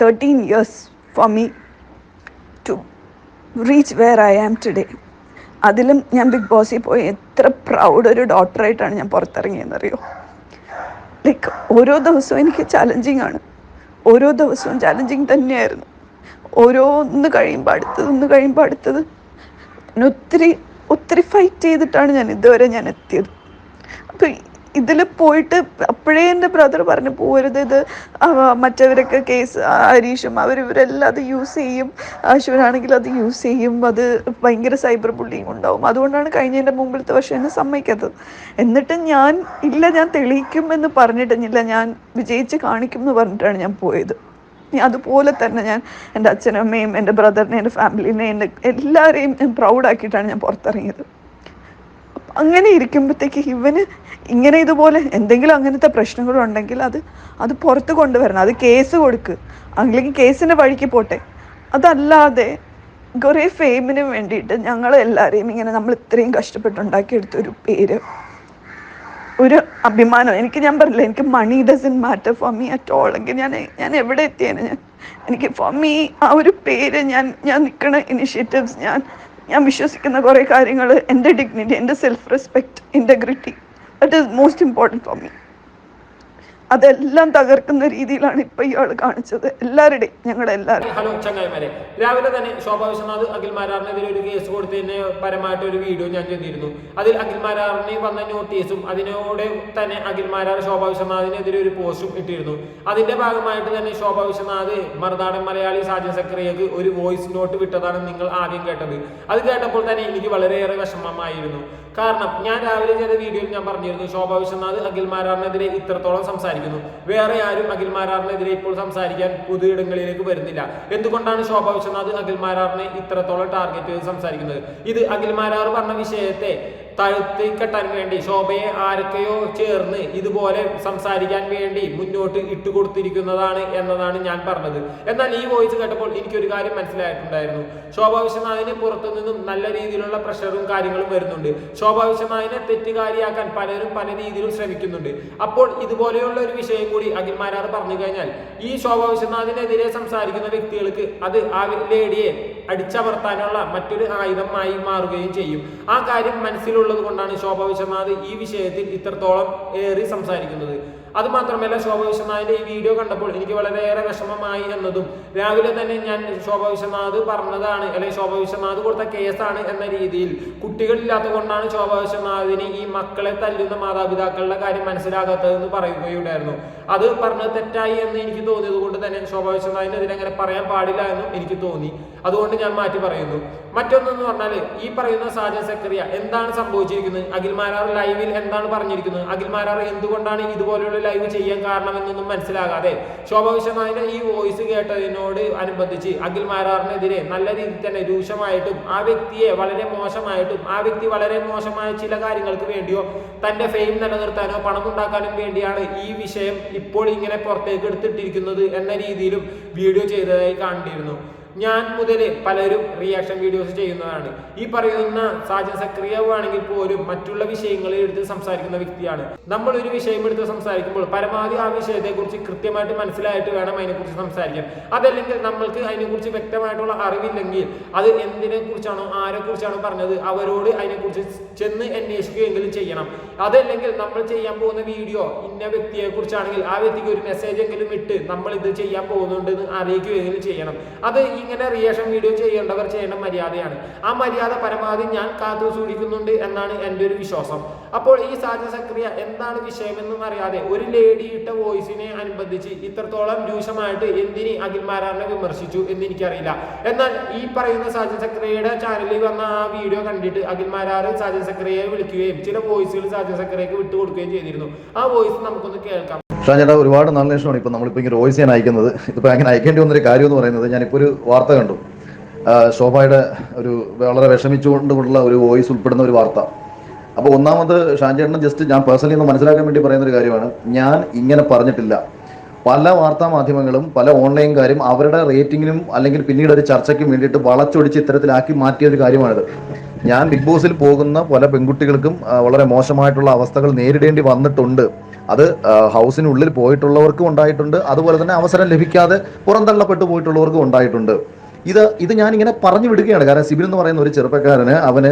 Thirteen years for me to reach where I am today അതിലും ഞാൻ big ബോസിൽ പോയി എത്ര പ്രൗഡ് ഒരു ഡോക്ടറായിട്ടാണ് ഞാൻ പുറത്തിറങ്ങിയെന്നറിയോ? ലൈക്ക് ഓരോ ദിവസവും എനിക്ക് ചലഞ്ചിങ് ആണ്. ഓരോ ദിവസവും ചലഞ്ചിങ് തന്നെയായിരുന്നു. ഓരോന്ന് കഴിയുമ്പോൾ അടുത്തത് ഒന്ന് കഴിയുമ്പോൾ അടുത്തത്. ഒത്തിരി ഒത്തിരി ഫൈറ്റ് ചെയ്തിട്ടാണ് ഞാൻ ഇതുവരെ ഞാൻ എത്തിയത്. അപ്പോൾ ഇതിൽ പോയിട്ട് അപ്പോഴേ എന്റെ ബ്രദർ പറഞ്ഞു പോരുത് ഇത്. മറ്റവരൊക്കെ കേസ് ഹരീഷും അവർ ഇവരെല്ലാം അത് യൂസ് ചെയ്യും. ശിവനാണെങ്കിൽ അത് യൂസ് ചെയ്യും. അത് ഭയങ്കര സൈബർ ബുള്ളിങ് ഉണ്ടാവും. അതുകൊണ്ടാണ് കഴിഞ്ഞതിന്റെ മുമ്പിലത്തെ വർഷം എന്നെ സമ്മതിക്കാത്തത്. എന്നിട്ട് ഞാൻ ഇല്ല ഞാൻ തെളിയിക്കും എന്ന് പറഞ്ഞിട്ടില്ല ഞാൻ വിജയിച്ച് കാണിക്കും എന്ന് പറഞ്ഞിട്ടാണ് ഞാൻ പോയത്. അതുപോലെ തന്നെ ഞാൻ എന്റെ അച്ഛനും അമ്മയും എന്റെ ബ്രദറിനെ എന്റെ ഫാമിലിനെ എന്റെ എല്ലാവരെയും ഞാൻ പ്രൗഡാക്കിയിട്ടാണ് ഞാൻ പുറത്തിറങ്ങിയത്. അങ്ങനെ ഇരിക്കുമ്പോഴത്തേക്ക് ഇവന് ഇങ്ങനെ ഇതുപോലെ എന്തെങ്കിലും അങ്ങനത്തെ പ്രശ്നങ്ങളുണ്ടെങ്കിൽ അത് അത് പുറത്ത് കൊണ്ടുവരണം. അത് കേസ് കൊടുക്ക്. അല്ലെങ്കിൽ കേസിന്റെ വഴിക്ക് പോട്ടെ. അതല്ലാതെ കുറേ ഫെയിമിന് വേണ്ടിയിട്ട് ഞങ്ങൾ എല്ലാവരെയും ഇങ്ങനെ നമ്മൾ ഇത്രയും കഷ്ടപ്പെട്ടുണ്ടാക്കിയെടുത്ത ഒരു പേര് ഒരു അഭിമാനം. എനിക്ക് ഞാൻ പറഞ്ഞില്ല എനിക്ക് money doesn't matter for me at all എങ്കിൽ ഞാൻ ഞാൻ എവിടെ എത്തിയാണ് ഞാൻ എനിക്ക് ഫോർ മീ ആ ഒരു പേര് ഞാൻ ഞാൻ നിൽക്കുന്ന ഇനിഷ്യേറ്റീവ്സ് ഞാൻ ഞാൻ വിശ്വസിക്കുന്ന കുറേ കാര്യങ്ങൾ എന്റെ ഡിഗ്നിറ്റി എന്റെ self respect integrity that is most important for me അതെല്ലാം തകർക്കുന്ന രീതിയിലാണ് ഇപ്പൊ ഇയാൾ കാണിച്ചത്. എല്ലാവരുടെയും ഞങ്ങളെല്ലാവരും ഹലോ ചങ്ങായിമാരെ രാവിലെ തന്നെ ശോഭാ വിശ്വനാഥ് അഖിൽ മാരാറിനെതിരെ ഒരു കേസ് കൊടുത്തതിന് പരമായിട്ട് ഒരു വീഡിയോ ഞാൻ ചെയ്തിരുന്നു. അതിൽ അഖിൽ മാരാറിന് വന്ന നോട്ടീസും അതിനോട് തന്നെ അഖിൽ മാരാർ ശോഭാ വിശ്വനാഥിനെതിരെ ഒരു പോസ്റ്റും ഇട്ടിരുന്നു. അതിന്റെ ഭാഗമായിട്ട് തന്നെ ശോഭാ വിശ്വനാഥ് മറുനാടൻ മലയാളി സാജൻ സക്രിയക്ക് ഒരു വോയിസ് നോട്ട് വിട്ടതാണ് നിങ്ങൾ ആദ്യം കേട്ടത്. അത് കേട്ടപ്പോൾ തന്നെ എനിക്ക് വളരെയേറെ വിഷമമായിരുന്നു. കാരണം ഞാൻ രാവിലെ ചെയ്ത വീഡിയോയിൽ ഞാൻ പറഞ്ഞിരുന്നു ശോഭാ വിശ്വനാഥ് അഖിൽ മാരാറിനെതിരെ ഇത്രത്തോളം സംസാരിക്കുന്നു. വേറെ ആരും അഖിൽ മാരാറിനെതിരെ ഇപ്പോൾ സംസാരിക്കാൻ പൊതു ഇടങ്ങളിലേക്ക് വരുന്നില്ല. എന്തുകൊണ്ടാണ് ശോഭ വിശ്വനാഥ് അഖിൽ മാരാറിനെ ഇത്രത്തോളം ടാർഗറ്റ് ചെയ്ത് സംസാരിക്കുന്നത്? ഇത് അഖിൽ മാരാർ പറഞ്ഞ വിഷയത്തെ തഴുത്തി കെട്ടാൻ വേണ്ടി ശോഭയെ ആരൊക്കെയോ ചേർന്ന് ഇതുപോലെ സംസാരിക്കാൻ വേണ്ടി മുന്നോട്ട് ഇട്ട് കൊടുത്തിരിക്കുന്നതാണ് എന്നതാണ് ഞാൻ പറഞ്ഞത്. എന്നാൽ ഈ വോയിസ് കേട്ടപ്പോൾ എനിക്കൊരു കാര്യം മനസ്സിലായിട്ടുണ്ടായിരുന്നു. ശോഭ വിശ്വനാഥിന് പുറത്തു നിന്നും നല്ല രീതിയിലുള്ള പ്രഷറും കാര്യങ്ങളും വരുന്നുണ്ട്. ശോഭ വിശ്വനാഥിനെ തെറ്റുകാരിയാക്കാൻ പലരും പല രീതിയിലും ശ്രമിക്കുന്നുണ്ട്. അപ്പോൾ ഇതുപോലെയുള്ള ഒരു വിഷയം കൂടി അഖിൽമാരാർ പറഞ്ഞു കഴിഞ്ഞാൽ ഈ ശോഭ വിശ്വനാഥിനെതിരെ സംസാരിക്കുന്ന വ്യക്തികൾക്ക് അത് ആ ലേഡിയെ അടിച്ചമർത്താനുള്ള മറ്റൊരു ആയുധമായി മാറുകയും ചെയ്യും. ആ കാര്യം മനസ്സിലുള്ളത് കൊണ്ടാണ് ശോഭ വിശ്വനാഥ് ഈ വിഷയത്തിൽ ഇത്രത്തോളം ഏറി സംസാരിക്കുന്നത്. അത് മാത്രമല്ല വിശ്വനാഥിന്റെ ഈ വീഡിയോ കണ്ടപ്പോൾ എനിക്ക് വളരെയേറെ വിഷമമായി എന്നതും രാവിലെ തന്നെ ഞാൻ ശോഭ വിശ്വനാഥ് പറഞ്ഞതാണ് അല്ലെങ്കിൽ ശോഭ വിശ്വനാഥ് കൊടുത്ത കേസാണ് എന്ന രീതിയിൽ. കുട്ടികളില്ലാത്ത കൊണ്ടാണ് ശോഭ വിശ്വനാഥിന് ഈ മക്കളെ തല്ലുന്ന മാതാപിതാക്കളുടെ കാര്യം മനസ്സിലാകാത്തതെന്ന് പറയുകയുണ്ടായിരുന്നു. അത് പറഞ്ഞത് തെറ്റായി എന്ന് എനിക്ക് തോന്നിയത് കൊണ്ട് തന്നെ ശോഭ വിശ്വനാഥിനെതിരെ അങ്ങനെ പറയാൻ പാടില്ല എന്നും എനിക്ക് തോന്നി. അതുകൊണ്ട് ഞാൻ മാറ്റി പറയുന്നു. മറ്റൊന്നെന്ന് പറഞ്ഞാൽ ഈ പറയുന്ന സാജൻ സക്കറിയ എന്താണ് സംഭവിച്ചിരിക്കുന്നത്? അഖിൽമാരാർ ലൈവിൽ എന്താണ് പറഞ്ഞിരിക്കുന്നത്? അഖിൽമാരാർ എന്തുകൊണ്ടാണ് ഇതുപോലെയുള്ള ലൈവ് ചെയ്യാൻ കാരണമെന്നൊന്നും മനസ്സിലാകാതെ ശോഭ ഈ വോയിസ് കേട്ടതിനോട് അനുബന്ധിച്ച് അഖിൽ മാരാറിനെതിരെ നല്ല രീതിയിൽ തന്നെ രൂക്ഷമായിട്ടും ആ വ്യക്തിയെ വളരെ മോശമായിട്ടും ആ വ്യക്തി വളരെ മോശമായ ചില കാര്യങ്ങൾക്ക് വേണ്ടിയോ തന്റെ ഫെയിം നിലനിർത്താനോ പണം ഉണ്ടാക്കാനും വേണ്ടിയാണ് ഈ വിഷയം ഇപ്പോൾ ഇങ്ങനെ പുറത്തേക്ക് എടുത്തിട്ടിരിക്കുന്നത് എന്ന രീതിയിലും വീഡിയോ ചെയ്തതായി കണ്ടിരുന്നു ഞാൻ മുതൽ പലരും റിയാക്ഷൻ വീഡിയോസ് ചെയ്യുന്നതാണ്. ഈ പറയുന്ന സാജൻ സക്രിയാവ് പോലും മറ്റുള്ള വിഷയങ്ങളിൽ എടുത്ത് സംസാരിക്കുന്ന വ്യക്തിയാണ്. നമ്മൾ ഒരു വിഷയം എടുത്ത് സംസാരിക്കുമ്പോൾ പരമാവധി ആ വിഷയത്തെക്കുറിച്ച് കൃത്യമായിട്ട് മനസ്സിലായിട്ട് വേണം അതിനെക്കുറിച്ച് സംസാരിക്കാൻ. അതല്ലെങ്കിൽ നമ്മൾക്ക് അതിനെക്കുറിച്ച് വ്യക്തമായിട്ടുള്ള അറിവില്ലെങ്കിൽ അത് എന്തിനെ കുറിച്ചാണോ ആരെ കുറിച്ചാണോ പറഞ്ഞത് അവരോട് അതിനെക്കുറിച്ച് ചെന്ന് അന്വേഷിക്കുകയെങ്കിലും ചെയ്യണം. അതല്ലെങ്കിൽ നമ്മൾ ചെയ്യാൻ പോകുന്ന വീഡിയോ ഇന്ന വ്യക്തിയെ കുറിച്ചാണെങ്കിൽ ആ വ്യക്തിക്ക് ഒരു മെസ്സേജ് എങ്കിലും ഇട്ട് നമ്മൾ ഇത് ചെയ്യാൻ പോകുന്നുണ്ട് എന്ന് അറിയിക്കുകയെങ്കിലും ചെയ്യണം. അത് ഇങ്ങനെ റിയാക്ഷൻ വീഡിയോ ചെയ്യേണ്ടവർ ചെയ്യേണ്ട മര്യാദയാണ്. ആ മര്യാദ പരമാവധി ഞാൻ കാത്തു സൂക്ഷിക്കുന്നുണ്ട് എന്നാണ് എന്റെ ഒരു വിശ്വാസം. അപ്പോൾ ഈ സാജ സക്രിയ എന്താണ് വിഷയമെന്നും അറിയാതെ ഒരു ലേഡി ഇട്ട വോയിസിനെ അനുബന്ധിച്ച് ഇത്രത്തോളം രൂക്ഷമായിട്ട് എന്തിന് അഖിൽമാരാറിനെ വിമർശിച്ചു എന്ന് എനിക്കറിയില്ല. എന്നാൽ ഈ പറയുന്ന സാജൻ സക്രിയയുടെ ചാനലിൽ വന്ന ആ വീഡിയോ കണ്ടിട്ട് അഖിൽമാരാറ് സാജൻ സക്രിയയെ വിളിക്കുകയും ചില വോയിസുകൾ സാജൻ സക്രിയക്ക് വിട്ടുകൊടുക്കുകയും ചെയ്തിരുന്നു. ആ വോയിസ് നമുക്കൊന്ന് കേൾക്കാം. ഷാൻ ചേട്ടാ ഒരുപാട് നാളിന് ശേഷമാണ് ഇപ്പം നമ്മളിപ്പോൾ ഇങ്ങനെ ചെയ്യാൻ അയക്കുന്നത്. ഇപ്പോൾ അങ്ങനെ അയക്കേണ്ടി വന്നൊരു കാര്യം എന്ന് പറയുന്നത് ഞാനിപ്പോൾ ഒരു വാർത്ത കണ്ടു. ശോഭയുടെ ഒരു വളരെ വിഷമിച്ചുകൊണ്ടുള്ള ഒരു വോയിസ് ഉൾപ്പെടുന്ന ഒരു വാർത്ത. അപ്പോൾ ഒന്നാമത് ഷാൻ ചേട്ടന് ജസ്റ്റ് ഞാൻ പേഴ്സണലി ഒന്ന് മനസ്സിലാക്കാൻ വേണ്ടി പറയുന്ന ഒരു കാര്യമാണ്. ഞാൻ ഇങ്ങനെ പറഞ്ഞിട്ടില്ല. പല വാർത്താ മാധ്യമങ്ങളും പല ഓൺലൈൻകാരും അവരുടെ റേറ്റിങ്ങിനും അല്ലെങ്കിൽ പിന്നീട് ഒരു ചർച്ചയ്ക്കും വേണ്ടിയിട്ട് വളച്ചൊടിച്ച് ഇത്തരത്തിലാക്കി മാറ്റിയ ഒരു കാര്യമാണിത്. ഞാൻ ബിഗ് ബോസിൽ പോകുന്ന പല പെൺകുട്ടികൾക്കും വളരെ മോശമായിട്ടുള്ള അവസ്ഥകൾ നേരിടേണ്ടി വന്നിട്ടുണ്ട്. അത് ഹൗസിനുള്ളിൽ പോയിട്ടുള്ളവർക്കും ഉണ്ടായിട്ടുണ്ട്. അതുപോലെ തന്നെ അവസരം ലഭിക്കാതെ പുറന്തള്ളപ്പെട്ടു പോയിട്ടുള്ളവർക്കും ഉണ്ടായിട്ടുണ്ട്. ഇത് ഇത് ഞാൻ ഇങ്ങനെ പറഞ്ഞു വിടുകയാണ്. കാരണം സിബിൻ എന്ന് പറയുന്ന ഒരു ചെറുപ്പക്കാരന് അവന്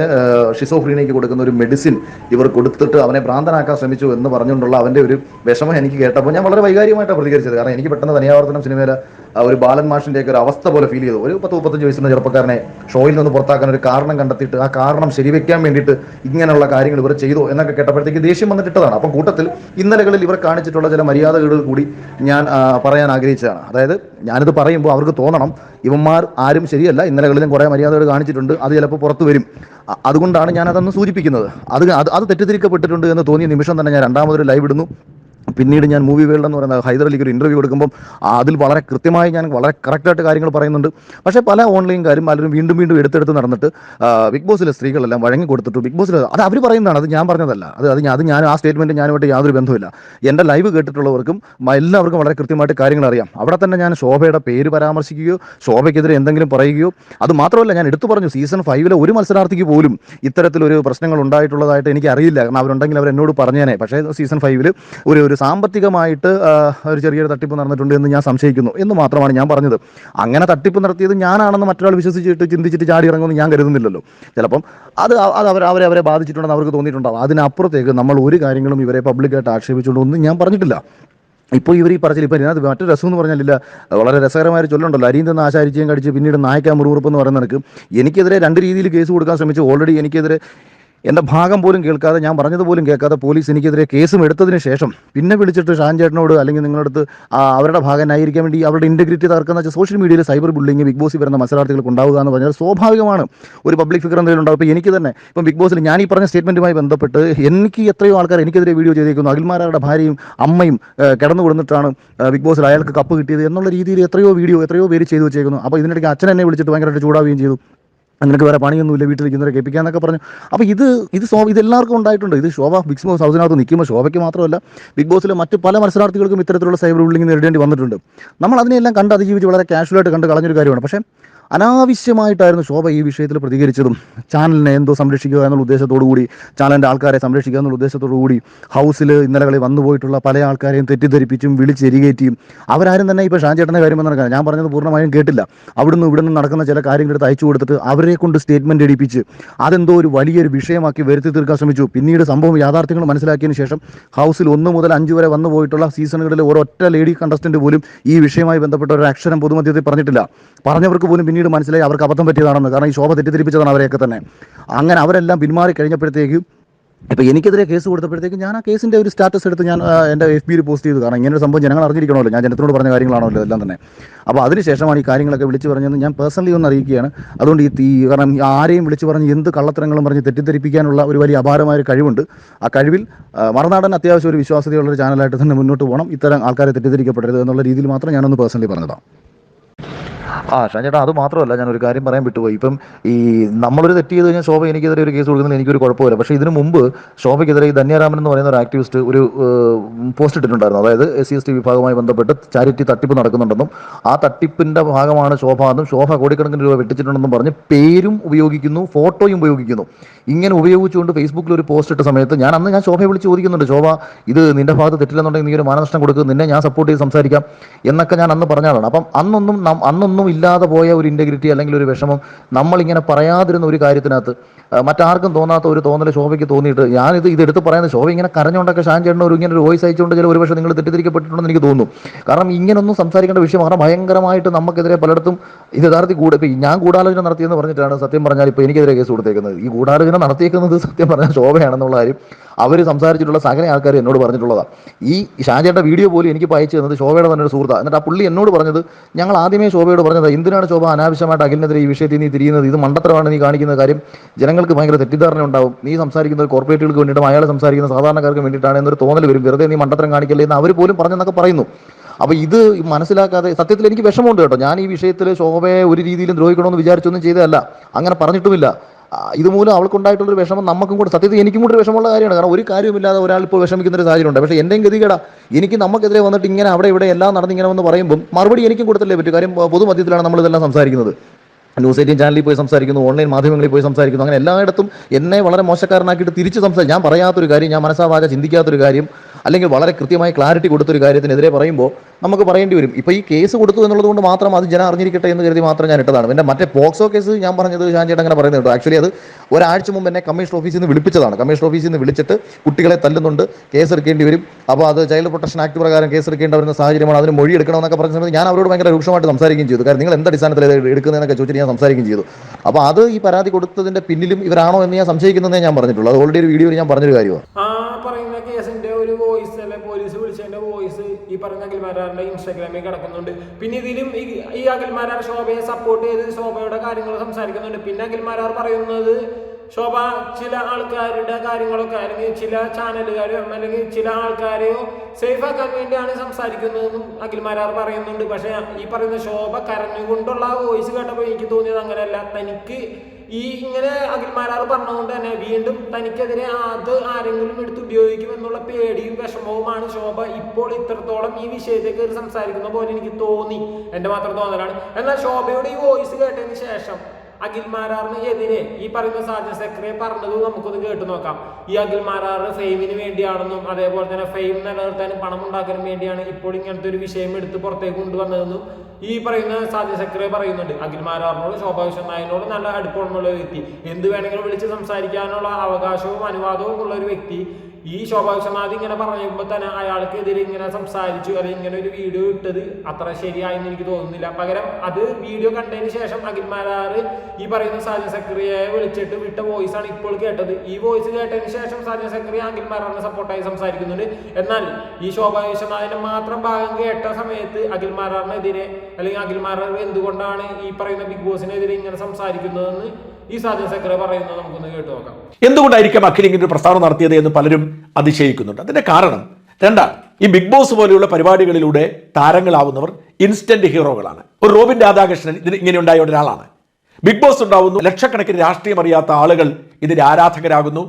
ഷിസോഫ്രീനയ്ക്ക് കൊടുക്കുന്ന ഒരു മെഡിസിൻ ഇവർ കൊടുത്തിട്ട് അവനെ ഭ്രാന്തനാക്കാൻ ശ്രമിച്ചു എന്ന് പറഞ്ഞുകൊണ്ടുള്ള അവന്റെ ഒരു വിഷമം എനിക്ക് കേട്ടപ്പോൾ ഞാൻ വളരെ വൈകാരികമായിട്ടാണ് പ്രതികരിച്ചത്. കാരണം എനിക്ക് പെട്ടെന്ന് തനിയാവർത്തനം സിനിമയിലെ ഒരു ബാലൻ മാഷിന്റെ ഒക്കെ ഒരു അവസ്ഥ പോലെ ഫീൽ ചെയ്തു. ഒരു പത്ത് മുപ്പത്തഞ്ച് വയസ്സുള്ള ചെറുപ്പക്കാരനെ ഷോയിൽ നിന്ന് പുറത്താക്കാൻ ഒരു കാരണം കണ്ടെത്തിയിട്ട് ആ കാരണം ശരിവെക്കാൻ വേണ്ടിയിട്ട് ഇങ്ങനെയുള്ള കാര്യങ്ങൾ ഇവർ ചെയ്തു എന്നൊക്കെ കേട്ടപ്പോഴത്തേക്ക് ദേഷ്യം വന്നിട്ടിട്ടതാണ്. അപ്പം കൂട്ടത്തിൽ ഇന്നലകളിൽ ഇവർ കാണിച്ചിട്ടുള്ള ചില മര്യാദകൾ കൂടി ഞാൻ പറയാൻ ആഗ്രഹിച്ചതാണ്. അതായത് ഞാനിത് പറയുമ്പോൾ അവർക്ക് തോന്നണം ഇവന്മാർ ആരും ശരിയല്ല. ഇന്നലകളിലും കുറേ മര്യാദകൾ കാണിച്ചിട്ടുണ്ട്. അത് ചിലപ്പോൾ പുറത്തു വരും. അതുകൊണ്ടാണ് ഞാൻ അതൊന്ന് സൂചിപ്പിക്കുന്നത് അത് അത് തെറ്റിദ്ധരിക്കപ്പെട്ടിട്ടുണ്ട് എന്ന് തോന്നിയ നിമിഷം തന്നെ ഞാൻ രണ്ടാമതൊരു ലൈവ് ഇടുന്നു. പിന്നീട് ഞാൻ മൂവി വേൾഡ് എന്ന് പറയുന്ന ഹൈദരലിക്ക് ഒരു ഇന്റർവ്യൂ കൊടുക്കുമ്പോൾ അതിൽ വളരെ കൃത്യമായി ഞാൻ വളരെ കറക്റ്റായിട്ട് കാര്യങ്ങൾ പറയുന്നുണ്ട്. പക്ഷേ പല ഓൺലൈൻകാരും പലരും വീണ്ടും വീണ്ടും എടുത്തെടുത്ത് നടന്നിട്ട് ബിഗ് ബോസിലെ സ്ത്രീകളെല്ലാം വഴങ്ങി കൊടുത്തിട്ടു. ബിഗ് ബോസിൽ അത് അവർ പറയുന്നതാണ് അത് ഞാൻ പറഞ്ഞതല്ല. അത് അത് അത് ഞാൻ ആ സ്റ്റേറ്റ്മെന്റ് ഞാനുമായിട്ട് യാതൊരു ബന്ധമില്ല എന്റെ ലൈവ് കേട്ടിട്ടുള്ളവർക്കും എല്ലാവർക്കും വളരെ കൃത്യമായിട്ട് കാര്യങ്ങൾ അറിയാം. അവിടെ തന്നെ ഞാൻ ശോഭയുടെ പേര് പരാമർശിക്കുകയോ ശോഭയ്ക്കെതിരെ എന്തെങ്കിലും പറയുകയോ അത് മാത്രമല്ല ഞാൻ എടുത്തു പറഞ്ഞു സീസൺ ഫൈവിലെ ഒരു മത്സരാർത്ഥിക്ക് പോലും ഇത്തരത്തിലൊരു പ്രശ്നങ്ങൾ ഉണ്ടായിട്ടുള്ളതായിട്ട് എനിക്ക് അറിയില്ല കാരണം അവരുണ്ടെങ്കിൽ അവർ എന്നോട് പറഞ്ഞേനെ. പക്ഷേ സീസൺ ഫൈവിൽ ഒരു ഒരു സാമ്പത്തികമായിട്ട് ഒരു ചെറിയൊരു തട്ടിപ്പ് നടന്നിട്ടുണ്ട് എന്ന് ഞാൻ സംശയിക്കുന്നു എന്ന് മാത്രമാണ് ഞാൻ പറഞ്ഞത്. അങ്ങനെ തട്ടിപ്പ് നടത്തിയത് ഞാനാണെന്ന് മറ്റൊരാൾ വിശ്വസിച്ചിട്ട് ചിന്തിച്ചിട്ട് ചാടി ഇറങ്ങുമെന്ന് ഞാൻ കരുതുന്നില്ലല്ലോ. ചിലപ്പം അത് അത് അവർ അവരെ അവരെ ബാധിച്ചിട്ടുണ്ടെന്ന് അവർക്ക് തോന്നിയിട്ടുണ്ടാവും. അതിനപ്പുറത്തേക്ക് നമ്മൾ ഒരു കാര്യങ്ങളും ഇവരെ പബ്ലിക്കായിട്ട് ആക്ഷേപിച്ചുകൊണ്ടൊന്നും ഞാൻ പറഞ്ഞിട്ടില്ല. ഇപ്പോൾ ഇവർ ഈ പറച്ചിൽ ഇപ്പം ഇതിനകത്ത് മറ്റൊരു രസം എന്ന് പറഞ്ഞാലില്ല വളരെ രസകരമായ ഒരു ചൊല്ലുണ്ടല്ലോ. അരിയും തന്ന ആശാരിച്ചയും കടിച്ച് പിന്നീട് നായ്ക്കാൻ മുറിവുറപ്പ് എന്ന് പറയുന്ന നിനക്ക് എനിക്കെതിരെ രണ്ട് രീതിയിൽ കേസ് കൊടുക്കാൻ ശ്രമിച്ചു ഓൾറെഡി എനിക്കെതിരെ എന്റെ ഭാഗം പോലും കേൾക്കാതെ ഞാൻ പറഞ്ഞത് പോലും കേൾക്കാതെ പോലീസ് എനിക്കെതിരെ കേസും എടുത്തതിന് ശേഷം പിന്നെ വിളിച്ചിട്ട് ഷാൻ ചേട്ടനോട് അല്ലെങ്കിൽ നിങ്ങളുടെ അടുത്ത് അവരുടെ ഭാഗം ന്യായീകരിക്കാൻ വേണ്ടി അവരുടെ ഇന്റഗ്രിറ്റി തകർക്കുന്ന വെച്ചാൽ സോഷ്യൽ മീഡിയയിൽ സൈബർ ബുള്ളിങ് ബിഗ് ബോസിൽ വരുന്ന മത്സരാർത്ഥികൾക്ക് ഉണ്ടാവുക എന്ന് പറഞ്ഞാൽ സ്വാഭാവികമാണ്. ഒരു പബ്ലിക് ഫിഗർ എന്തെങ്കിലും ഉണ്ടാവും. ഇപ്പോൾ എനിക്ക് തന്നെ ഇപ്പം ബിഗ് ബോസിൽ ഞാൻ ഈ പറഞ്ഞ സ്റ്റേറ്റ്മെന്റുമായി ബന്ധപ്പെട്ട് എനിക്ക് എത്രയോ ആൾക്കാർ എനിക്കെതിരെ വീഡിയോ ചെയ്തേക്കുന്നു. അഖിൽമാരുടെ ഭാര്യയും അമ്മയും കിടന്നു കൊടുത്തിട്ടാണ് ബിഗ് ബോസിൽ അയാൾക്ക് കപ്പ് കിട്ടിയത് എന്നുള്ള രീതിയിൽ എത്രയോ വീഡിയോ എത്രയോ പേര് ചെയ്തു വെച്ചേക്കുന്നു. അപ്പോൾ ഇതിനിടയ്ക്ക് അച്ഛൻ എന്നെ വിളിച്ചിട്ട് ഭയങ്കരമായിട്ട് ചൂടാവുകയും ചെയ്തു. നിനക്ക് വേറെ പണിയൊന്നുമില്ല വീട്ടിലിരിക്കുന്നവരെ കേൾപ്പിക്കാന്നൊക്കെ പറഞ്ഞു. അപ്പോൾ ഇത് ഇത് ശോഭ ഇത് എല്ലാവർക്കും ഉണ്ടായിട്ടുണ്ട്. ഇത് ശോഭ ബിഗ് ബോസ് ഹൗസിനകത്ത് നിൽക്കുമ്പോൾ ശോഭയ്ക്ക് മാത്രമല്ല ബിഗ് ബോസിലെ മറ്റ് പല മത്സരാർത്ഥികൾക്കും ഇത്തരത്തിലുള്ള സൈബർ ബുള്ളിങ് നേരിടേണ്ടി വന്നിട്ടുണ്ട്. നമ്മൾ അതിനെല്ലാം കണ്ട് അതിജീവിച്ച് വളരെ കാഷ്വലായിട്ട് കണ്ട് കളഞ്ഞൊരു കാര്യമാണ്. പക്ഷേ അനാവശ്യമായിട്ടായിരുന്നു ശോഭ ഈ വിഷയത്തിൽ പ്രതികരിച്ചതും. ചാനലിനെ എന്തോ സംരക്ഷിക്കുക എന്നുള്ള ഉദ്ദേശത്തോടു കൂടി ചാനലിന്റെ ആൾക്കാരെ സംരക്ഷിക്കുക എന്നുള്ള ഉദ്ദേശത്തോടു കൂടി ഹൗസിൽ ഇന്നലകളിൽ വന്നുപോയിട്ടുള്ള പല ആൾക്കാരെയും തെറ്റിദ്ധരിപ്പിച്ചും വിളിച്ചെരികേറ്റിയും. അവരാരും തന്നെ ഇപ്പോൾ ഷാൻചേട്ടന്റെ കാര്യം നടക്കാൻ ഞാൻ പറഞ്ഞത് പൂർണമായും കേട്ടില്ല. അവിടുന്ന് ഇവിടുന്ന് നടക്കുന്ന ചില കാര്യങ്ങൾ എടുത്ത് അയച്ചു കൊടുത്തിട്ട് അവരെ കൊണ്ട് സ്റ്റേറ്റ്മെന്റ് എടുപ്പിച്ച് അതെന്തോ ഒരു വലിയൊരു വിഷയമാക്കി വരുത്തി തീർക്കാൻ ശ്രമിച്ചു. പിന്നീട് സംഭവം യാഥാർത്ഥ്യങ്ങൾ മനസ്സിലാക്കിയതിന് ശേഷം ഹൗസിൽ ഒന്ന് മുതൽ അഞ്ച് വരെ വന്നു പോയിട്ടുള്ള സീസണുകളിൽ ഒരൊറ്റ ലേഡി കണ്ടസ്റ്റന്റ് പോലും ഈ വിഷയമായി ബന്ധപ്പെട്ട ഒരു അക്ഷരം പൊതുമധ്യത്തിൽ പറഞ്ഞിട്ടില്ല. പറഞ്ഞവർക്ക് പോലും പിന്നീട് മനസ്സിലായി അവർക്ക് അബദ്ധം പറ്റിയതാണെന്ന്. കാരണം ഈ ശോഭ തെറ്റിദ്ധരിപ്പിച്ചതാണ് അവരെയൊക്കെ തന്നെ. അങ്ങനെ അവരെല്ലാം പിന്മാറി കഴിഞ്ഞപ്പോഴത്തേക്ക് ഇപ്പോൾ എനിക്കെതിരെ കേസ് കൊടുത്തപ്പോഴത്തേക്ക് ഞാൻ ആ കേസിന്റെ ഒരു സ്റ്റാറ്റസ് എടുത്ത് ഞാൻ എന്റെ എഫ് ബിയിൽ പോസ്റ്റ് ചെയ്തു. കാരണം ഇങ്ങനെ ഒരു സംഭവം ജനങ്ങൾ അറിഞ്ഞിരിക്കണമല്ലോ. ഞാൻ ജനത്തിനോട് പറഞ്ഞ കാര്യങ്ങളാണല്ലോ എല്ലാം തന്നെ. അപ്പോൾ അതിനുശേഷമാണ് ഈ കാര്യങ്ങളൊക്കെ വിളിച്ചു പറഞ്ഞതെന്ന് ഞാൻ പേഴ്സണലി ഒന്ന് അറിയിക്കുകയാണ്. അതുകൊണ്ട് ഈ തീ കാരണം ആരെയും വിളിച്ചു പറഞ്ഞ് എന്ത് കള്ളത്തരങ്ങളും പറഞ്ഞ് തെറ്റിദ്ധരിപ്പിക്കാനുള്ള ഒരു വലിയ അപാരമായ ഒരു കഴിവുണ്ട്. ആ കഴിവിൽ മറുനാടൻ അത്യാവശ്യം ഒരു വിശ്വാസ്യതയുള്ളൊരു ചാനലായിട്ട് തന്നെ മുന്നോട്ട് പോകണം. ഇത്തരം ആൾക്കാരെ തെറ്റിദ്ധരിക്കപ്പെടരുത് എന്നുള്ള രീതിയിൽ മാത്രം ഞാനൊന്ന് പേഴ്സണലി പറഞ്ഞതാണ് ആ ഷാൻ ചേട്ടാ അത് മാത്രമല്ല ഞാൻ ഒരു കാര്യം പറയാൻ വിട്ടുപോയി. ഇപ്പം ഈ നമ്മളൊരു തെറ്റ് ചെയ്ത് കഴിഞ്ഞാൽ ശോഭ എനിക്കെതിരെ ഒരു കേസ് കൊടുക്കുന്നതിൽ എനിക്കൊരു കുഴപ്പമില്ല. പക്ഷേ ഇതിനു മുമ്പ് ശോഭയ്ക്കെതിരെ ഈ ധന്യരാമൻ എന്ന് പറയുന്ന ഒരു ആക്ടിവിസ്റ്റ് ഒരു പോസ്റ്റ് ഇട്ടിട്ടുണ്ടായിരുന്നു. അതായത് എസ് സി എസ് ടി വിഭാഗവുമായി ബന്ധപ്പെട്ട് ചാരിറ്റി തട്ടിപ്പ് നടക്കുന്നുണ്ടെന്നും ആ തട്ടിപ്പിന്റെ ഭാഗമാണ് ശോഭ എന്നും ശോഭ കോടിക്കണക്കിന് രൂപ വെട്ടിച്ചിട്ടുണ്ടെന്നും പറഞ്ഞ് പേരും ഉപയോഗിക്കുന്നു ഫോട്ടോയും ഉപയോഗിക്കുന്നു. ഇങ്ങനെ ഉപയോഗിച്ചുകൊണ്ട് ഫേസ്ബുക്കിൽ ഒരു പോസ്റ്റ് ഇട്ട സമയത്ത് ഞാൻ അന്ന് ഞാൻ ശോഭയെ വിളിച്ച് ചോദിക്കുന്നുണ്ട് ശോഭ ഇത് നിന്റെ ഭാഗത്ത് തെറ്റില്ലെന്നുണ്ടെങ്കിൽ നീ ഒരു മാനനഷ്ടം കൊടുക്കുക നിന്നെ ഞാൻ സപ്പോർട്ട് ചെയ്ത് സംസാരിക്കാം എന്നൊക്കെ ഞാൻ അന്ന് പറഞ്ഞതാണ്. അപ്പം അന്നൊന്നും അന്നൊന്നും ഇല്ലാതെ പോയ ഒരു ഇന്റഗ്രിറ്റി അല്ലെങ്കിൽ ഒരു വിഷമം നമ്മളിങ്ങനെ പറയാതിരുന്ന ഒരു കാര്യത്തിനകത്ത് മറ്റാർക്കും തോന്നാത്ത ഒരു തോന്നൽ ശോഭയ്ക്ക് തോന്നിയിട്ട് ഞാനിത് ഇത് എടുത്ത് പറയുന്നത് ശോഭ ഇങ്ങനെ കരഞ്ഞുകൊണ്ടൊക്കെ ഷാൻ ചേട്ടൻ ഒരു ഇങ്ങനെ ഒരു വോയിസ് അയച്ചുകൊണ്ട് ചില ഒരുപക്ഷെ നിങ്ങൾ തെറ്റിദ്ധരിക്കപ്പെട്ടിട്ടുണ്ടെന്ന് എനിക്ക് തോന്നുന്നു കാരണം ഇങ്ങനൊന്നും സംസാരിക്കേണ്ട വിഷയം കാരണം ഭയങ്കരമായിട്ട് നമുക്കെതിരെ പലയിടത്തും ഇത് യഥാർത്ഥത്തിൽ കൂടെ ഇപ്പം ഞാൻ ഗൂഢാലോചന നടത്തിയെന്ന് പറഞ്ഞിട്ടാണ് സത്യം പറഞ്ഞാൽ ഇപ്പോൾ എനിക്കെതിരെ കേസ് കൊടുത്തേക്കുന്നത്. ഈ ഗൂഢാലോചന നടത്തിയേക്കുന്നത് സത്യം പറഞ്ഞാൽ ശോഭയാണെന്നുള്ള കാര്യം അവർ സംസാരിച്ചിട്ടുള്ള സകല ആൾക്കാർ എന്നോട് പറഞ്ഞിട്ടുള്ളതാണ് ഈ ഷാജയുടെ വീഡിയോ പോലും എനിക്ക് അയച്ചു തന്നത് ശോഭയുടെ തന്നെ ഒരു സുഹൃത്താണ് എന്നിട്ട് ആ പുള്ളി എന്നോട് പറഞ്ഞത് ഞങ്ങൾ ആദ്യമേ ശോഭയോട് പറഞ്ഞത് എന്തിനാണ് ശോഭ അനാവശ്യമായിട്ട് അഖിലിനെതിരെ ഈ വിഷയത്തിൽ നീ തിരിയുന്നത്? ഇത് മണ്ടത്തരമാണ് നീ കാണിക്കുന്ന കാര്യം. ജനങ്ങൾക്ക് ഭയങ്കര തെറ്റിദ്ധാരണ ഉണ്ടാവും. നീ സംസാരിക്കുന്നത് കോർപ്പറേറ്റുകൾക്ക് വേണ്ടിയിട്ടും അയാൾ സംസാരിക്കുന്ന സാധാരണക്കാർക്ക് വേണ്ടിയിട്ടാണ് എന്നൊരു തോന്നൽ വരും. വെറുതെ നീ മണ്ടത്തരം കാണിക്കല്ലേ എന്ന് അവർ പോലും പറഞ്ഞെന്നൊക്കെ പറയുന്നു. അപ്പോൾ ഇത് മനസ്സിലാക്കാതെ സത്യത്തിൽ എനിക്ക് വിഷമമുണ്ട് കേട്ടോ. ഞാൻ ഈ വിഷയത്തിൽ ശോഭയെ ഒരു രീതിയിലും ദ്രോഹിക്കണമെന്ന് വിചാരിച്ചൊന്നും ചെയ്തതല്ല. അങ്ങനെ പറഞ്ഞിട്ടുമില്ല. ഇതുമൂലം അവൾക്കുണ്ടായിട്ടുള്ളൊരു വിഷമം നമുക്കും കൂടെ സത്യത്തിൽ എനിക്കും കൂടെ വിഷമമുള്ള കാര്യമാണ്. കാരണം ഒരു കാര്യമില്ലാതെ ഒരാൾ ഇപ്പോൾ വിഷമിക്കുന്ന ഒരു സാഹചര്യമുണ്ട്. പക്ഷേ എന്റെയും ഗതികേടാ എനിക്ക് നമുക്കെതിരെ വന്നിട്ട് ഇങ്ങനെ അവിടെ ഇവിടെ എല്ലാം നടന്ന് ഇങ്ങനെ വന്ന് പറയുമ്പം മറുപടി എനിക്കും കൊടുത്തല്ലേ പറ്റും. കാര്യം പൊതുമധ്യത്തിലാണ് നമ്മൾ ഇതെല്ലാം സംസാരിക്കുന്നത്. ന്യൂസ് എയ്റ്റീൻ ചാനലിൽ പോയി സംസാരിക്കുന്നു ഓൺലൈൻ മാധ്യമങ്ങളിൽ പോയി സംസാരിക്കുന്നു അങ്ങനെ എല്ലായിടത്തും എന്നെ വളരെ മോശക്കാരനാക്കിയിട്ട് തിരിച്ച് സംസാരിക്കും. ഞാൻ പറയാത്തൊരു കാര്യം ഞാൻ മനസ്സാവാതെ ചിന്തിക്കാത്തൊരു കാര്യം അല്ലെങ്കിൽ വളരെ കൃത്യമായി ക്ലാരിറ്റി കൊടുത്തൊരു കാര്യത്തിനെതിരെ പറയുമ്പോൾ നമുക്ക് പറയേണ്ടി വരും. ഇപ്പോൾ ഈ കേസ് കൊടുത്തു എന്നുള്ളത് കൊണ്ട് മാത്രം അത് ജനം അറിഞ്ഞിരിക്കട്ടെ എന്ന് കരുതി മാത്രം ഞാൻ ഇട്ടതാണ്. പിന്നെ മറ്റേ പോക്സോ കേസ് ഞാൻ പറഞ്ഞത് ഷാൻ ചേട്ടൻ അങ്ങനെ പറയുന്നത് കേട്ടോ ആക്ച്വലി അത് ഒരാഴ്ച മുമ്പ് എന്നെ കമ്മീഷൻ ഓഫീസിൽ നിന്ന് വിളിപ്പിച്ചതാണ്. കമ്മീഷൻ ഓഫീസിൽ നിന്ന് വിളിച്ചിട്ട് കുട്ടികളെ തല്ലുന്നുണ്ട് കേസ് എടുക്കേണ്ടി വരും. അപ്പോൾ അത് ചൈൽഡ് പ്രൊട്ടക്ഷൻ ആക്ട് പ്രകാരം കേസ് എടുക്കേണ്ടി വരുന്ന സാഹചര്യമാണ്. അതിന് മൊഴി എടുക്കണമെന്നൊക്കെ പറഞ്ഞ സമയത്ത് ഞാൻ അവരോട് ഭയങ്കര രൂക്ഷമായിട്ട് സംസാരിക്കുകയും ചെയ്തു. കാരണം നിങ്ങൾ എന്ത് അടിസ്ഥാനത്തിൽ എടുക്കുന്നതെന്നൊക്കെ ചോദിച്ചിട്ട് ഞാൻ സംസാരിക്കുകയും ചെയ്തു. അപ്പോൾ അത് ഈ പരാതി കൊടുത്തതിന്റെ പിന്നിലും ഇവരാണോ എന്ന് ഞാൻ സംശയിക്കുന്നതേ ഞാൻ പറഞ്ഞിട്ടുള്ളൂ. അത് ഓൾറെഡി ഒരു വീഡിയോയിൽ ഞാൻ പറഞ്ഞൊരു കാര്യമാണ് ആ പറയുന്ന കേസിന്റെ ഒരു വോയിസ് അല്ലെ പോലീസ് വിളിച്ചതിന്റെ വോയിസ് ഈ പറയുന്ന അഖിൽമാരാറിന്റെ ഇൻസ്റ്റാഗ്രാമിൽ കിടക്കുന്നുണ്ട്. പിന്നെ ഇതിലും ഈ അഖിൽമാരാർ ശോഭയെ സപ്പോർട്ട് ചെയ്ത് ശോഭയുടെ കാര്യങ്ങൾ സംസാരിക്കുന്നുണ്ട്. പിന്നെ അഖിൽമാരാർ പറയുന്നത് ശോഭ ചില ആൾക്കാരുടെ കാര്യങ്ങളൊക്കെ അല്ലെങ്കിൽ ചില ചാനലുകാരോ അല്ലെങ്കിൽ ചില ആൾക്കാരെയോ സേഫ് ആക്കാൻ വേണ്ടിയാണ് സംസാരിക്കുന്നതെന്നും അഖിൽമാരാർ പറയുന്നുണ്ട്. പക്ഷെ ഈ പറയുന്ന ശോഭ കരഞ്ഞുകൊണ്ടുള്ള വോയിസ് കേട്ടപ്പോൾ എനിക്ക് തോന്നിയത് അങ്ങനെയല്ല. തനിക്ക് ഈ ഇങ്ങനെ അഖിൽമാരാർ പറഞ്ഞതുകൊണ്ട് തന്നെ വീണ്ടും തനിക്കെതിരെ അത് ആരെങ്കിലും എടുത്ത് ഉപയോഗിക്കും എന്നുള്ള പേടിയും വിഷമവുമാണ് ശോഭ ഇപ്പോൾ ഇത്രത്തോളം ഈ വിഷയത്തെ കയറി സംസാരിക്കുന്ന പോലെ എനിക്ക് തോന്നി. എന്റെ മാത്രം തോന്നലാണ്. എന്നാൽ ശോഭയുടെ ഈ വോയിസ് കേട്ടതിന് ശേഷം അഖിൽമാരാറിന് എതിരെ ഈ പറയുന്ന സാജൻ സെക്രട്ടറി പറഞ്ഞത് നമുക്കൊന്ന് കേട്ടു നോക്കാം. ഈ അഖിൽമാരാർ ഫെയിമിന് വേണ്ടിയാണെന്നും അതേപോലെ തന്നെ ഫെയിം നിലനിർത്താനും പണം ഉണ്ടാക്കാനും വേണ്ടിയാണ് ഇപ്പോൾ ഇങ്ങനത്തെ ഒരു വിഷയം എടുത്ത് പുറത്തേക്ക് കൊണ്ടുവന്നതെന്നും ഈ പറയുന്ന സാജൻ സെക്രട്ടറി പറയുന്നുണ്ട്. അഖിൽമാരാറിനോട് ശോഭാ നായനോട് നല്ല അടുപ്പമുള്ള വ്യക്തി. എന്ത് വേണമെങ്കിലും വിളിച്ച് സംസാരിക്കാനുള്ള അവകാശവും അനുവാദവും ഉള്ള ഒരു വ്യക്തി ഈ ശോഭാ വിശ്വനാഥ് ഇങ്ങനെ പറയുമ്പോൾ തന്നെ അയാൾക്കെതിരെ ഇങ്ങനെ സംസാരിച്ചു അല്ലെങ്കിൽ ഇങ്ങനെ ഒരു വീഡിയോ ഇട്ടത് അത്ര ശരിയായെന്ന് എനിക്ക് തോന്നുന്നില്ല. പകരം അത് വീഡിയോ കണ്ടതിന് ശേഷം അഖിൽമാരാറ് ഈ പറയുന്ന സാജൻ സക്രിയയെ വിളിച്ചിട്ട് വിട്ട വോയിസ് ആണ് ഇപ്പോൾ കേട്ടത്. ഈ വോയിസ് കേട്ടതിന് ശേഷം സാജൻ സക്രിയ അഖിൽമാരാറിനെ സപ്പോർട്ടായി സംസാരിക്കുന്നുണ്ട്. എന്നാൽ ഈ ശോഭാ മാത്രം ഭാഗം കേട്ട സമയത്ത് അഖിൽമാരാറിനെതിരെ അല്ലെങ്കിൽ അഖിൽമാരാർ എന്തുകൊണ്ടാണ് ഈ പറയുന്ന ബിഗ് ബോസിനെതിരെ ഇങ്ങനെ സംസാരിക്കുന്നതെന്ന് ഈ സാജൻ സെക്രട്ടറി പറയുന്നത് നമുക്കൊന്ന് കേട്ടു നോക്കാം. എന്തുകൊണ്ടായിരിക്കും അഖിൽ ഇങ്ങനെ ഒരു പ്രസ്താവന നടത്തിയത് എന്ന് പലരും അതിശയിക്കുന്നുണ്ട്? അതിന്റെ കാരണം രണ്ടാണ് ഈ ബിഗ് ബോസ് പോലെയുള്ള പരിപാടികളിലൂടെ താരങ്ങളാവുന്നവർ ഇൻസ്റ്റന്റ് ഹീറോകളാണ്. ഒരു റോബിൻ രാധാകൃഷ്ണൻ ഇതിന് ഇങ്ങനെ ഉണ്ടായ ഒരാളാണ്. ബിഗ് ബോസ് ഉണ്ടാവുന്നു ലക്ഷക്കണക്കിന് രാഷ്ട്രീയം അറിയാത്ത ആളുകൾ ഇതിന്റെ ആരാധകരാകുന്നു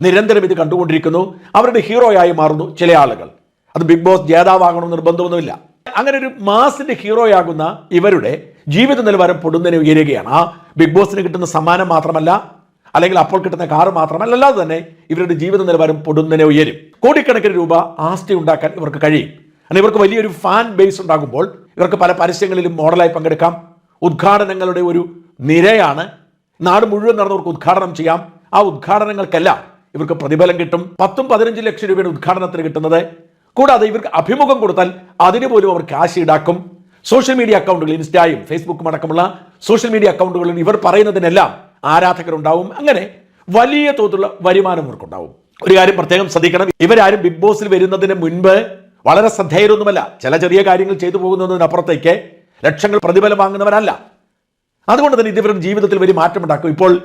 നിരന്തരം ഇത് കണ്ടുകൊണ്ടിരിക്കുന്നു അവരുടെ ഹീറോയായി മാറുന്നു ചില ആളുകൾ. അത് ബിഗ് ബോസ് ജേതാവാകണമെന്ന് നിർബന്ധമൊന്നുമില്ല. അങ്ങനെ ഒരു മാസിന്റെ ഹീറോയാകുന്ന ഇവരുടെ ജീവിത നിലവാരം പൊടുന്നതിന് ഉയരുകയാണ് ആ ബിഗ് ബോസിന് കിട്ടുന്ന സമ്മാനം മാത്രമല്ല അല്ലെങ്കിൽ അപ്പോൾ കിട്ടുന്ന കാറ് മാത്രമല്ല അല്ലാതെ തന്നെ ഇവരുടെ ജീവിത നിലവാരം പൊടുന്നതിനെ ഉയരും കോടിക്കണക്കിന് രൂപ ആസ്തി ഉണ്ടാക്കാൻ ഇവർക്ക് കഴിയും. കാരണം ഇവർക്ക് വലിയൊരു ഫാൻ ബേസ് ഉണ്ടാകുമ്പോൾ ഇവർക്ക് പല പരസ്യങ്ങളിലും മോഡലായി പങ്കെടുക്കാം. ഉദ്ഘാടനങ്ങളുടെ ഒരു നിരയാണ്. നാട് മുഴുവൻ നടന്നവർക്ക് ഉദ്ഘാടനം ചെയ്യാം. ആ ഉദ്ഘാടനങ്ങൾക്കെല്ലാം ഇവർക്ക് പ്രതിഫലം കിട്ടും. പത്തും പതിനഞ്ച് ലക്ഷം രൂപയുടെ ഉദ്ഘാടനത്തിന് കിട്ടുന്നത്. കൂടാതെ ഇവർക്ക് അഭിമുഖം കൊടുത്താൽ അതിനുപോലും അവർ കാശ് ഈടാക്കും. സോഷ്യൽ മീഡിയ അക്കൗണ്ടുകൾ ഇൻസ്റ്റായും ഫേസ്ബുക്കും അടക്കമുള്ള സോഷ്യൽ മീഡിയ അക്കൗണ്ടുകളിൽ ഇവർ പറയുന്നതിനെല്ലാം ആരാധകരുണ്ടാവും. അങ്ങനെ വലിയ തോതിലുള്ള വരുമാനം ഇവർക്കുണ്ടാവും. ഒരു കാര്യം പ്രത്യേകം ശ്രദ്ധിക്കണം. ഇവരാരും ബിഗ് ബോസിൽ വരുന്നതിന് മുൻപ് വളരെ ശ്രദ്ധേയരൊന്നുമല്ല. ചില ചെറിയ കാര്യങ്ങൾ ചെയ്തു പോകുന്നതിനപ്പുറത്തേക്ക് ലക്ഷങ്ങൾ പ്രതിഫലം വാങ്ങുന്നവരല്ല. അതുകൊണ്ട് തന്നെ ഇതിവരും ജീവിതത്തിൽ വലിയ മാറ്റം ഉണ്ടാക്കും. ഇപ്പോൾ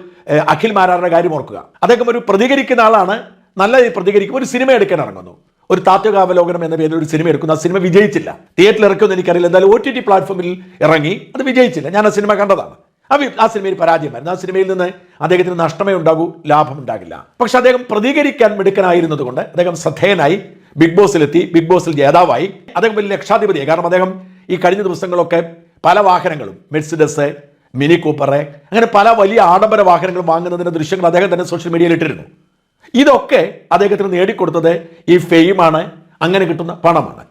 അഖിൽ മാരാറുടെ കാര്യം ഓർക്കുക. അദ്ദേഹം ഒരു പ്രതികരിക്കുന്ന ആളാണ്. നല്ല പ്രതികരിക്കും. ഒരു സിനിമ എടുക്കാൻ ഇറങ്ങുന്നു. ഒരു താത്വികാവലോകനം എന്ന പേരിൽ ഒരു സിനിമ എടുക്കുന്നു. ആ സിനിമ വിജയിച്ചില്ല. തിയേറ്ററിൽ ഇറക്കുമെന്ന് എനിക്കറിയില്ല. എന്തായാലും ഒ ടി ടി പ്ലാറ്റ്ഫോമിൽ ഇറങ്ങി അത് വിജയിച്ചില്ല. ഞാൻ ആ സിനിമ കണ്ടതാണ്. ആ ആ സിനിമയിൽ പരാജയമായിരുന്നു. ആ സിനിമയിൽ നിന്ന് അദ്ദേഹത്തിന് നഷ്ടമേ ഉണ്ടാകൂ ലാഭം ഉണ്ടാകില്ല. പക്ഷെ അദ്ദേഹം പ്രതികരിക്കാൻ മിടുക്കനായിരുന്നത് കൊണ്ട് അദ്ദേഹം ശ്രദ്ധേയനായി ബിഗ് ബോസിലെത്തി. ബിഗ് ബോസിൽ ജേതാവായി. അദ്ദേഹം വലിയ ലക്ഷാധിപതിയായി. കാരണം അദ്ദേഹം ഈ കഴിഞ്ഞ ദിവസങ്ങളൊക്കെ പല വാഹനങ്ങളും മെഴ്സിഡസ് മിനി കൂപ്പറ് അങ്ങനെ പല വലിയ ആഡംബര വാഹനങ്ങളും വാങ്ങുന്നതിന്റെ ദൃശ്യങ്ങൾ അദ്ദേഹം തന്നെ സോഷ്യൽ മീഡിയയിൽ ഇട്ടിരുന്നു. ഇതൊക്കെ അദ്ദേഹത്തിന് നേടിക്കൊടുത്തത് ഈ ഫെയിമാണ്. അങ്ങനെ കിട്ടുന്ന പണമാണ്.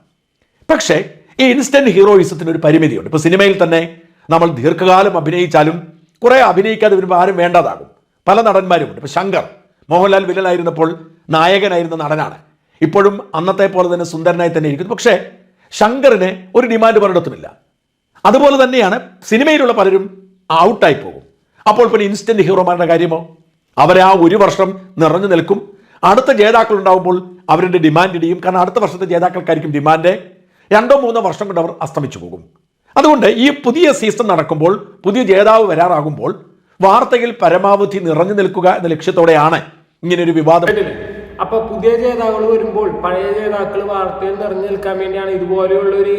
പക്ഷേ ഈ ഇൻസ്റ്റന്റ് ഹീറോയിസത്തിന് ഒരു പരിമിതിയുണ്ട്. ഇപ്പോൾ സിനിമയിൽ തന്നെ നമ്മൾ ദീർഘകാലം അഭിനയിച്ചാലും കുറേ അഭിനയിക്കാതെ വരുമ്പോൾ ആരും വേണ്ടതാകും. പല നടന്മാരുമുണ്ട്. ഇപ്പോൾ ശങ്കർ മോഹൻലാൽ വില്ലനായിരുന്നപ്പോൾ നായകനായിരുന്ന നടനാണ്. ഇപ്പോഴും അന്നത്തെ പോലെ തന്നെ സുന്ദരനായി തന്നെ ഇരിക്കുന്നു. പക്ഷേ ശങ്കറിന് ഒരു ഡിമാൻഡ് പലയിടത്തുമില്ല അതുപോലെ തന്നെയാണ് സിനിമയിലുള്ള പലരും ഔട്ടായി പോകും. അപ്പോൾ പിന്നെ ഇൻസ്റ്റന്റ് ഹീറോമാരുടെ കാര്യമോ? അവരെ ആ ഒരു വർഷം നിറഞ്ഞു നിൽക്കും. അടുത്ത ജേതാക്കൾ ഉണ്ടാവുമ്പോൾ അവരുടെ ഡിമാൻഡ് ഇടിയും. കാരണം അടുത്ത വർഷത്തെ ജേതാക്കൾക്കായിരിക്കും ഡിമാൻഡ് രണ്ടോ മൂന്നോ വർഷം കൊണ്ട് അവർ അസ്തമിച്ചു പോകും. അതുകൊണ്ട് ഈ പുതിയ സീസൺ നടക്കുമ്പോൾ പുതിയ ജേതാവ് വരാറാകുമ്പോൾ വാർത്തയിൽ പരമാവധി നിറഞ്ഞു നിൽക്കുക എന്ന ലക്ഷ്യത്തോടെയാണ് ഇങ്ങനൊരു വിവാദം. അപ്പൊ പുതിയ ജേതാക്കൾ വരുമ്പോൾ പഴയ ജേതാക്കൾ വാർത്തയിൽ നിറഞ്ഞു നിൽക്കാൻ വേണ്ടിയാണ് ഇതുപോലെയുള്ള ഒരു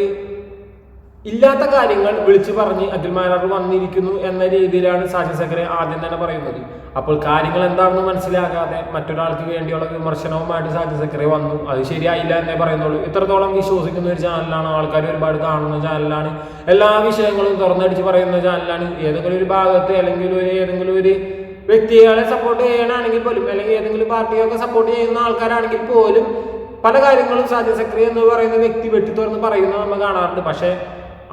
ഇല്ലാത്ത കാര്യങ്ങൾ വിളിച്ചു പറഞ്ഞ് അഖിൽമാരാർ വന്നിരിക്കുന്നു എന്ന രീതിയിലാണ് സാജി സക്കറെ ആദ്യം തന്നെ പറയുന്നത്. അപ്പോൾ കാര്യങ്ങൾ എന്താണെന്ന് മനസ്സിലാകാതെ മറ്റൊരാൾക്ക് വേണ്ടിയുള്ള വിമർശനവുമായിട്ട് സാജി സക്കറെ വന്നു. അത് ശരിയായില്ല എന്നേ പറയുന്നുള്ളൂ. ഇത്രത്തോളം വിശ്വസിക്കുന്ന ഒരു ചാനലാണ് ആൾക്കാർ ഒരുപാട് കാണുന്ന ചാനലാണ്. എല്ലാ വിഷയങ്ങളും തുറന്നടിച്ച് പറയുന്ന ചാനലാണ്. ഏതെങ്കിലും ഒരു ഭാഗത്ത് അല്ലെങ്കിൽ ഒരു ഏതെങ്കിലും ഒരു വ്യക്തികളെ സപ്പോർട്ട് ചെയ്യണമെങ്കിൽ പോലും അല്ലെങ്കിൽ ഏതെങ്കിലും പാർട്ടിയൊക്കെ സപ്പോർട്ട് ചെയ്യുന്ന ആൾക്കാരാണെങ്കിൽ പോലും പല കാര്യങ്ങളും സാജി സക്രി എന്ന് പറയുന്ന വ്യക്തി വെട്ടി തുറന്ന് പറയുന്നത് നമ്മൾ കാണാറുണ്ട്. പക്ഷേ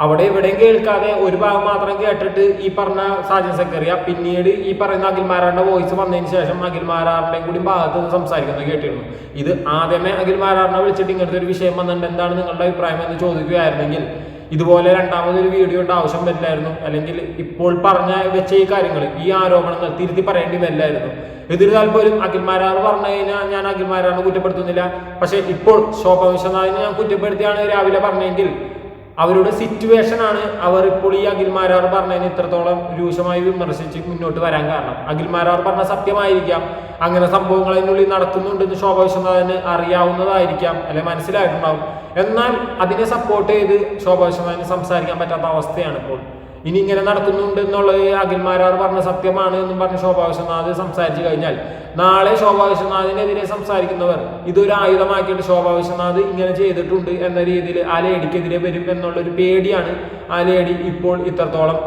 അവിടെ ഇവിടെയും കേൾക്കാതെ ഒരു ഭാഗം മാത്രം കേട്ടിട്ട് ഈ പറഞ്ഞ സാജൻ സക്കറിയ പിന്നീട് ഈ പറയുന്ന അഖിൽമാരാറിന്റെ വോയിസ് വന്നതിന് ശേഷം അഖിൽമാരാറിന്റെയും കൂടി ഭാഗത്ത് സംസാരിക്കുന്നത് കേട്ടിരുന്നു. ഇത് ആദ്യമേ അഖിൽമാരാറിനെ വിളിച്ചിട്ട് ഇങ്ങനത്തെ ഒരു വിഷയം വന്നിട്ടുണ്ട്. എന്താണ് നിങ്ങളുടെ അഭിപ്രായം എന്ന് ചോദിക്കുകയായിരുന്നെങ്കിൽ ഇതുപോലെ രണ്ടാമതൊരു വീഡിയോയുടെ ആവശ്യം വരില്ലായിരുന്നു. അല്ലെങ്കിൽ ഇപ്പോൾ പറഞ്ഞ വെച്ച ഈ കാര്യങ്ങൾ ഈ ആരോപണങ്ങൾ തിരുത്തി പറയേണ്ടി വരില്ലായിരുന്നു. എതിർത്താൽ പോലും അഖിൽമാരാർ പറഞ്ഞു കഴിഞ്ഞാൽ ഞാൻ അഖിൽമാരാറിനെ കുറ്റപ്പെടുത്തുന്നില്ല. പക്ഷേ ഇപ്പോൾ ശോഭ വിശ്വനാഥിനെ ഞാൻ കുറ്റപ്പെടുത്തിയാണ് രാവിലെ പറഞ്ഞെങ്കിൽ അവരുടെ സിറ്റുവേഷൻ ആണ് അവർ ഇപ്പോൾ ഈ അഖിൽമാരാർ പറഞ്ഞതിന് ഇത്രത്തോളം രൂക്ഷമായി വിമർശിച്ച് മുന്നോട്ട് വരാൻ കാരണം. അഖിൽമാരാർ പറഞ്ഞ സത്യമായിരിക്കാം. അങ്ങനെ സംഭവങ്ങൾ അതിനുള്ളിൽ നടക്കുന്നുണ്ടെന്ന് ശോഭ വിശ്വനാഥന് അറിയാവുന്നതായിരിക്കാം. അല്ലെ മനസ്സിലായിട്ടുണ്ടാവും. എന്നാൽ അതിനെ സപ്പോർട്ട് ചെയ്ത് ശോഭ വിശ്വനാഥന് സംസാരിക്കാൻ പറ്റാത്ത അവസ്ഥയാണ് ഇപ്പോൾ. ഇനി ഇങ്ങനെ നടക്കുന്നുണ്ട് എന്നുള്ളത് അഖിൽമാരാർ പറഞ്ഞ സത്യമാണ് എന്നും പറഞ്ഞ് ശോഭാ വിശ്വനാഥ് സംസാരിച്ചു കഴിഞ്ഞാൽ നാളെ ശോഭാ വിശ്വനാഥിനെതിരെ സംസാരിക്കുന്നവർ ഇതൊരു ആയുധമാക്കിയിട്ട് ശോഭാ വിശ്വനാഥ് ഇങ്ങനെ ചെയ്തിട്ടുണ്ട് എന്ന രീതിയിൽ ആ ലേഡിക്കെതിരെ വരും എന്നുള്ളൊരു പേടിയാണ് ആ ലേഡി ഇപ്പോൾ ഇത്രത്തോളം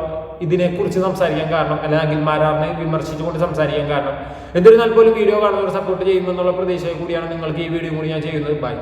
ഇതിനെക്കുറിച്ച് സംസാരിക്കാൻ കാരണം അല്ലെങ്കിൽ അഖിൽമാരാറിനെ വിമർശിച്ചുകൊണ്ട് സംസാരിക്കാൻ കാരണം. എന്നിരുന്നാൽ പോലും വീഡിയോ കാണുന്നവർ സപ്പോർട്ട് ചെയ്യുമെന്നുള്ള പ്രതീക്ഷ കൂടിയാണ് നിങ്ങൾക്ക് ഈ വീഡിയോ കൂടി ഞാൻ ചെയ്യുന്നത്. ബൈ